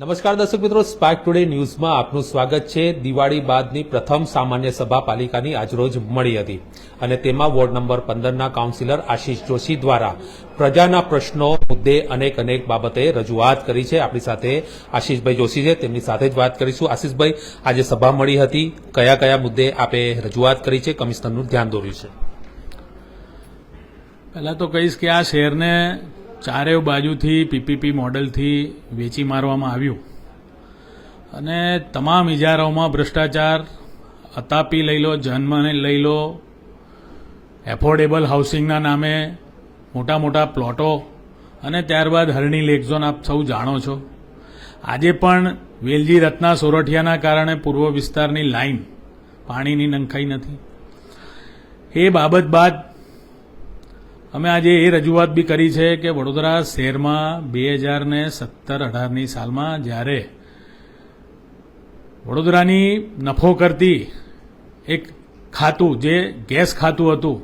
નમસ્કાર દર્શક મિત્રો સ્પાર્ક ટુડે ન્યૂઝમાં આપનું સ્વાગત છે. દિવાળી બાદની પ્રથમ સામાન્ય સભા પાલિકાની આજરોજ મળી હતી અને તેમાં વોર્ડ નંબર પંદરના કાઉન્સિલર આશીષ જોશી દ્વારા પ્રજાના પ્રશ્નો, મુદ્દે અનેક અનેક બાબતે રજૂઆત કરી છે. આપણી સાથે આશીષભાઈ જોશી છે. તેમની સાથે જ વાત કરીશું. આશીષભાઈ, આજે સભા મળી હતી. કયા કયા મુદ્દે આપે રજૂઆત કરી છે? કમિશનરનું ધ્યાન દોર્યું છે. પહેલાં તો કહીશ કે આ શહેરને ચારેય બાજુથી પીપીપી મોડલથી વેચી મારવામાં આવ્યું. અને તમામ ઇજારાઓમાં ભ્રષ્ટાચાર, અતાપી લઈ લો જન્મને લઈ લો, એફોર્ડેબલ હાઉસિંગના નામે મોટા મોટા પ્લોટો અને ત્યારબાદ હરણી લેક ઝોન આપ સૌ જાણો છો. આજે પણ વેલજી રત્ના સોરઠિયાના કારણે પૂર્વ વિસ્તારની લાઇન પાણીની નંખાઈ નથી. એ બાબત બાદ અમે આજે એ રજૂઆત બી કરી છે કે વડોદરા શહેરમાં બે હજાર ને સત્તર અઢારની સાલમાં જ્યારે વડોદરાની નફો કરતી એક ખાતું, જે ગેસ ખાતું હતું,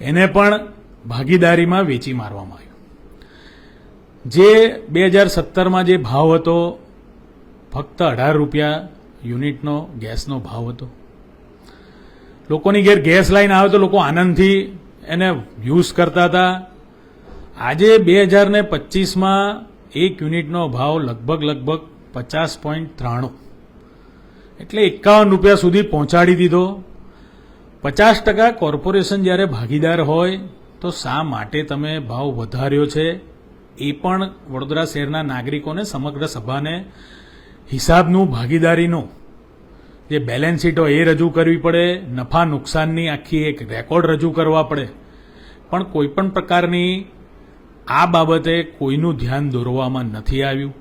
એને પણ ભાગીદારીમાં વેચી મારવામાં આવ્યું. જે બે હજાર સત્તરમાં જે ભાવ હતો, ફક્ત અઢાર રૂપિયા યુનિટનો ગેસનો ભાવ હતો. લોકોની ઘેર ગેસ લાઈન આવે તો લોકો આનંદથી એને યુઝ કરતા હતા. આજે બે હજાર ને પચીસમાં એક યુનિટનો ભાવ લગભગ લગભગ પચાસ પોઈન્ટ ત્રાણું. એટલે એકાવન રૂપિયા સુધી પહોંચાડી દીધો. પચાસ ટકા કોર્પોરેશન જ્યારે ભાગીદાર હોય, તો શા માટે તમે ભાવ વધાર્યો છે? એ પણ વડોદરા શહેરના નાગરિકોને સમગ્ર સભાને હિસાબનું, ભાગીદારીનું જે બેલેન્સ શીટ એ રજૂ કરવી પડે, નફા નુકસાનની આખી એક રેકોર્ડ રજૂ કરવા પડે. પણ કોઈ પણ પ્રકારની આ બાબતે કોઈનું ધ્યાન દોરવામાં નથી આવ્યું.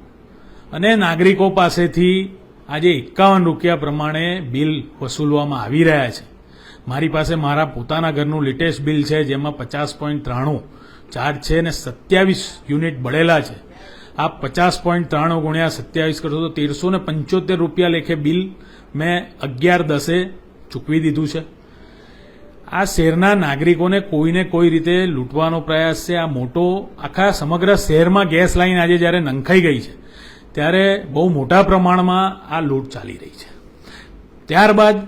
અને નાગરિકો પાસેથી આજે એકાવન રૂપિયા પ્રમાણે બિલ વસૂલવામાં આવી રહ્યા છે. મારી પાસે મારા પોતાના ઘરનું લેટેસ્ટ બિલ છે, જેમાં પચાસ પોઈન્ટ ત્રાણું ચાર્જ છે અને સત્યાવીસ યુનિટ બળેલા છે. આ પચાસ પોઈન્ટ ત્રાણું ગુણ્યા સત્યાવીસ કરશો તો તેરસો ને પંચોતેર રૂપિયા લેખે બિલ મેં અગિયાર દસે ચૂકવી દીધું છે. આ શહેરના નાગરિકોને કોઈને કોઈ રીતે લૂંટવાનો પ્રયાસ છે. આ મોટો, આખા સમગ્ર શહેરમાં ગેસ લાઈન આજે જ્યારે નંખાઈ ગઈ છે, ત્યારે બહુ મોટા પ્રમાણમાં આ લૂંટ ચાલી રહી છે. ત્યારબાદ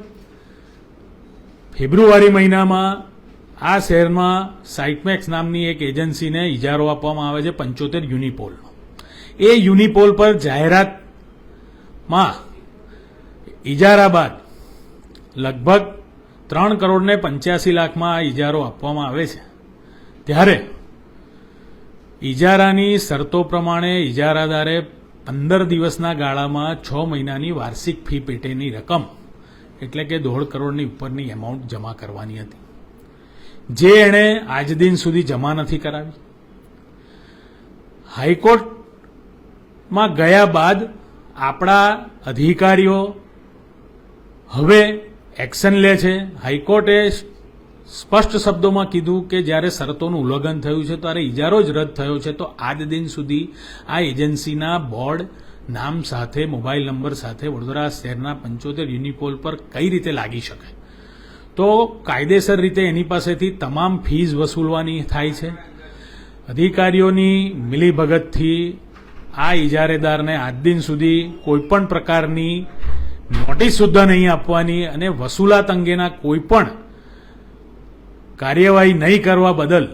ફેબ્રુઆરી મહિનામાં આ શહેરમાં સાઇટમેક્સ નામની એક એજન્સીને ઇજારો આપવામાં આવે છે, પંચોતેર યુનિપોલનો. એ યુનિપોલ પર જાહેરાતમાં ઇજારા બાદ લગભગ ત્રણ કરોડને પંચ્યાસી લાખમાં આ ઇજારો આપવામાં આવે છે. ત્યારે ઇજારાની શરતો પ્રમાણે ઇજારાદારે પંદર દિવસના ગાળામાં છ મહિનાની વાર્ષિક ફી પેટેની રકમ, એટલે કે દોઢ કરોડની ઉપરની એમાઉન્ટ જમા કરવાની હતી. જે એણે આજ દિન સુધી જમા નથી કરાવી. હાઈકોર્ટમાં ગયા બાદ આપણા અધિકારીઓ હવે એક્શન લે છે. હાઈકોર્ટે સ્પષ્ટ શબ્દોમાં કીધું કે જ્યારે શરતોનું ઉલ્લંઘન થયું છે, ત્યારે ઇજારો જ રદ થયો છે, તો આજ દિન સુધી આ એજન્સીના બોર્ડ નામ સાથે, મોબાઈલ નંબર સાથે વડોદરા શહેરના પંચોતેર યુનિપોલ પર કઈ રીતે લાગી શકે? તો કાયદેસર રીતે એની પાસેથી તમામ ફીઝ વસૂલવાની થાય છે. અધિકારીઓની મિલીભગતથી આ ઇજારેદારને આજ દિન સુધી કોઈપણ પ્રકારની નોટિસ સુદ્ધા નહીં આપવાની અને વસૂલાત અંગેના કોઈ પણ કાર્યવાહી નહીં કરવા બદલ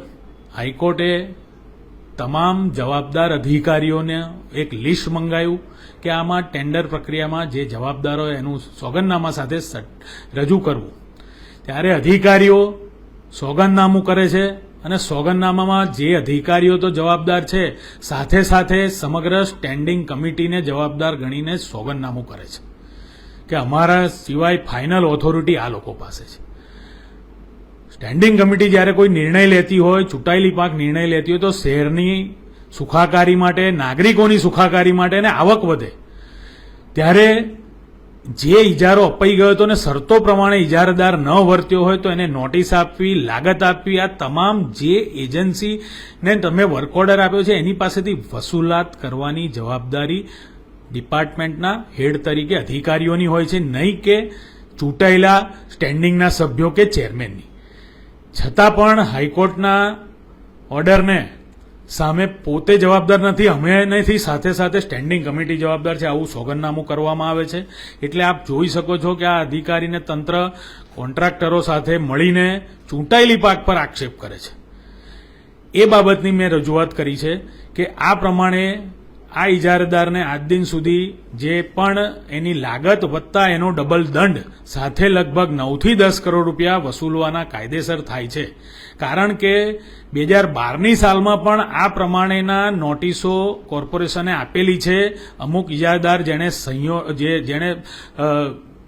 હાઈકોર્ટે તમામ જવાબદાર અધિકારીઓને એક લિસ્ટ મંગાવ્યું કે આમાં ટેન્ડર પ્રક્રિયામાં જે જવાબદારો એનું સોગંદનામા સાથે રજૂ કરવું. ત્યારે અધિકારીઓ સોગંદનામું કરે છે અને સોગંદનામામાં જે અધિકારીઓ તો જવાબદાર છે, સાથે સાથે સમગ્ર સ્ટેન્ડિંગ કમિટીને જવાબદાર ગણીને સોગંદનામું કરે છે. કે અમારા સિવાય ફાઇનલ ઓથોરિટી આ લોકો પાસે છે. સ્ટેન્ડિંગ કમિટી જ્યારે કોઈ નિર્ણય લેતી હોય, ચૂંટાયેલી પાક નિર્ણય લેતી હોય, તો શહેરની સુખાકારી માટે, નાગરિકોની સુખાકારી માટે અને આવક વધે. ત્યારે જે ઇજારો અપાઈ ગયો હતો ને શરતો પ્રમાણે ઇજારદાર ન વર્ત્યો હોય, તો એને નોટિસ આપવી, લાગત આપવી, આ તમામ જે એજન્સીને તમે વર્ક ઓર્ડર આપ્યો છે, એની પાસેથી વસૂલાત કરવાની જવાબદારી ડિપાર્ટમેન્ટના હેડ તરીકે અધિકારીઓની હોય છે, નહીં કે ચૂંટાયેલા સ્ટેન્ડિંગના સભ્યો કે ચેરમેનની. છતાં પણ હાઈકોર્ટના ઓર્ડરને સામે પોતે જવાબદાર નથી, અમે નથી સાથે સાથે સ્ટેન્ડિંગ કમિટી જવાબદાર છે, આવું સોગંદનામું કરવામાં આવે છે. એટલે આપ જોઈ શકો છો કે આ અધિકારીને તંત્ર કોન્ટ્રાક્ટરો સાથે મળીને ચૂંટાયેલી પાક પર આક્ષેપ કરે છે. એ બાબતની મેં રજૂઆત કરી છે કે આ પ્રમાણે આ ઇજારદારને આજ દિન સુધી જે પણ એની લાગત વત્તા એનો ડબલ દંડ સાથે લગભગ નવથી દસ કરોડ રૂપિયા વસૂલવાના કાયદેસર થાય છે. કારણ કે બે હજાર બારની સાલમાં પણ આ પ્રમાણેના નોટિસો કોર્પોરેશને આપેલી છે. અમુક ઇજારદાર જેણે સંયો, જે, જેણે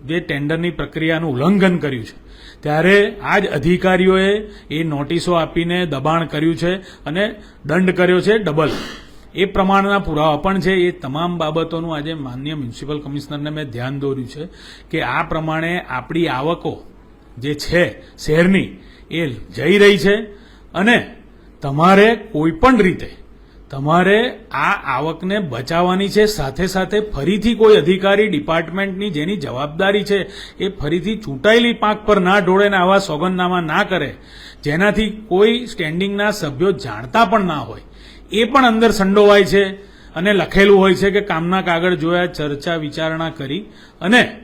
જે ટેન્ડરની પ્રક્રિયાનું ઉલ્લંઘન કર્યું છે. ત્યારે આ જ અધિકારીઓએ એ નોટિસો આપીને દબાણ કર્યું છે અને દંડ કર્યો છે ડબલ. એ પ્રમાણના પુરાવા પણ છે, એ તમામ બાબતોનું આજે માન્ય મ્યુનિસિપલ કમિશનરને મેં ધ્યાન દોર્યું છે કે આ પ્રમાણે આપણી આવકો જે છે શહેરની, એ જઈ રહી છે અને તમારે કોઈપણ રીતે તમારે આ આવકને બચાવવાની છે, સાથે સાથે ફરીથી કોઈ અધિકારી ડિપાર્ટમેન્ટની જેની જવાબદારી છે એ ફરીથી ચૂંટાયેલી પાંખ પર ના ઢોળે આવા સોગંદનામા ના કરે, જેનાથી કોઈ સ્ટેન્ડિંગના સભ્યો જાણતા પણ ના હોય. એ પણ અંદર સંડોવાય છે અને લખેલું હોય છે કે કામના કાગળ જોયા, ચર્ચા, વિચારણા કરી અને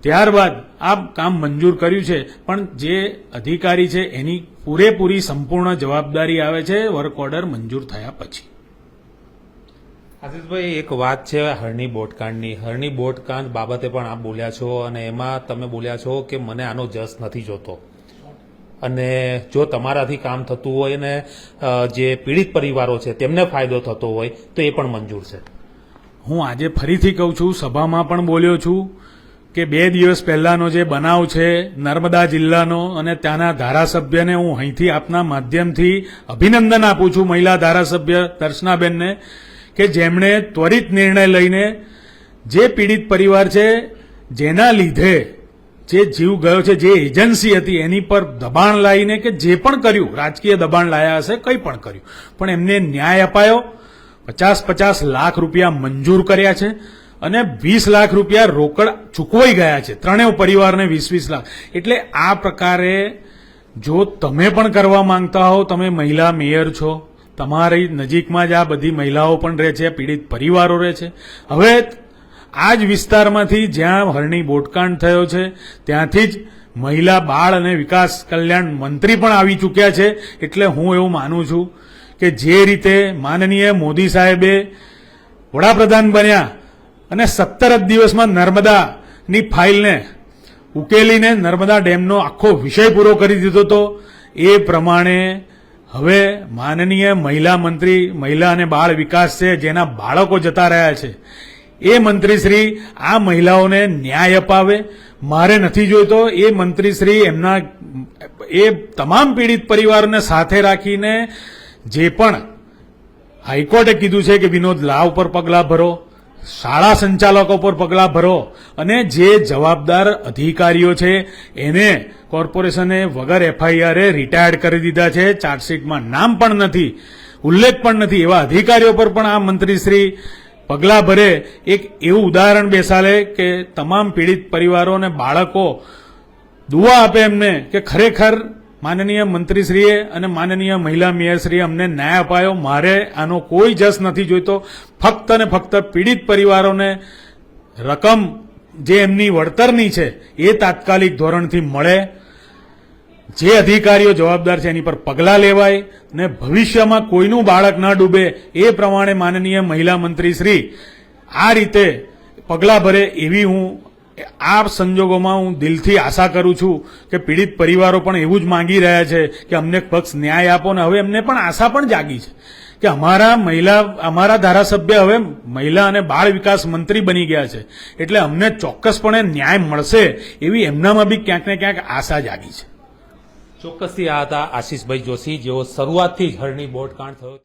ત્યારબાદ આ કામ મંજૂર કર્યું છે. પણ જે અધિકારી છે એની પૂરેપૂરી સંપૂર્ણ જવાબદારી આવે છે, વર્ક ઓર્ડર મંજૂર થયા પછી. આશીષભાઈ, એક વાત છે હરણી બોટકાંડની. હરણી બોટકાંડ બાબતે પણ આપ બોલ્યા છો અને એમાં તમે બોલ્યા છો કે મને આનો જસ નથી જોતો. અને જો તમારાથી કામ થતું હોય ને જે પીડિત પરિવારો છે તેમને ફાયદો થતો હોય, તો એ પણ મંજૂર છે. હું આજે ફરીથી કહું છું, સભામાં પણ બોલ્યો છું કે બે દિવસ પહેલાનો જે બનાવ છે, નર્મદા જિલ્લાનો, અને ત્યાંના ધારાસભ્યને હું અહીંથી આપના માધ્યમથી અભિનંદન આપું છું મહિલા ધારાસભ્ય દર્શનાબેનને, કે જેમણે ત્વરિત નિર્ણય લઈને જે પીડિત પરિવાર છે, જેના લીધે જે જીવ ગયો છે, જે એજન્સી હતી, એની પર દબાણ લાવીને કે જે પણ કર્યું, રાજકીય દબાણ લાયા હશે, કંઈ પણ કર્યું. પણ એમને ન્યાય અપાયો. પચાસ પચાસ લાખ રૂપિયા મંજૂર કર્યા છે અને વીસ લાખ રૂપિયા રોકડ ચૂકવાઈ ગયા છે. ત્રણેય પરિવારને વીસ વીસ લાખ. એટલે આ પ્રકારે જો તમે પણ કરવા માંગતા હો, તમે મહિલા મેયર છો, તમારી નજીકમાં જ આ બધી મહિલાઓ પણ રહે છે, પીડિત પરિવારો રહે છે. હવે આ જ વિસ્તારમાંથી જ્યાં હરણી બોટકાંડ થયો છે, ત્યાંથી જ મહિલા બાળ અને વિકાસ કલ્યાણ મંત્રી પણ આવી ચૂક્યા છે, એટલે હું એવું માનું છું કે જે રીતે માનનીય મોદી સાહેબે વડાપ્રધાન બન્યા અને સત્તર જ દિવસમાં નર્મદાની ફાઇલને ઉકેલીને નર્મદા ડેમનો આખો વિષય પૂરો કરી દીધો હતો એ પ્રમાણે હવે માનનીય મહિલા મંત્રી, મહિલા અને બાળ વિકાસ છે, જેના બાળકો જતા રહ્યા છે. એ મંત્રીશ્રી આ મહિલાઓને ન્યાય અપાવે. મારે નથી જોઈતો, એ મંત્રીશ્રી એમના, એ તમામ પીડિત પરિવારને સાથે રાખીને જે પણ હાઈકોર્ટે કીધું છે કે વિનોદ, લાવ પર પગલાં ભરો, શાળા સંચાલકો પર પગલાં ભરો અને જે જવાબદાર અધિકારીઓ છે, એને કોર્પોરેશને વગર એફઆઈઆરે રિટાયર્ડ કરી દીધા છે. ચાર્જશીટમાં નામ પણ નથી, ઉલ્લેખ પણ નથી. એવા અધિકારીઓ પર પણ આ મંત્રીશ્રી પગલાં ભરે એક એવું ઉદાહરણ બેસાડે કે તમામ પીડિત પરિવારો અને બાળકો દુઆ આપે એમને કે ખરેખર માનનીય મંત્રીશ્રીએ અને માનનીય મહિલા મેયરશ્રીએ અમને ન્યાય અપાયો. મારે આનો કોઈ જસ નથી જોઈતો. ફક્ત અને ફક્ત પીડિત પરિવારોને રકમ જે એમની વળતરની છે એ તાત્કાલિક ધોરણથી મળે. જે અધિકારીઓ જવાબદાર છે એની પર પગલાં લેવાય ને ભવિષ્યમાં કોઈનું બાળક ન ડૂબે એ પ્રમાણે માનનીય મહિલા મંત્રી શ્રી આ રીતે પગલાં ભરે એવી હું આ સંજોગોમાં હું દિલથી આશા કરું છું કે પીડિત પરિવારો પણ એવું જ માંગી રહ્યા છે કે અમને પક્ષ ન્યાય આપો ને હવે એમને પણ આશા પણ જાગી છે કે અમારા મહિલા, અમારા ધારાસભ્ય હવે મહિલા અને બાળ વિકાસ મંત્રી બની ગયા છે. એટલે અમને ચોક્કસપણે ન્યાય મળશે એવી એમનામાં બી ક્યાંક ને ક્યાંક આશા જાગી છે. ચોક્કસથી આ હતા આશીષભાઈ જોશી જેઓ શરૂઆતથી જ હરણી બોટકાંડ થયો.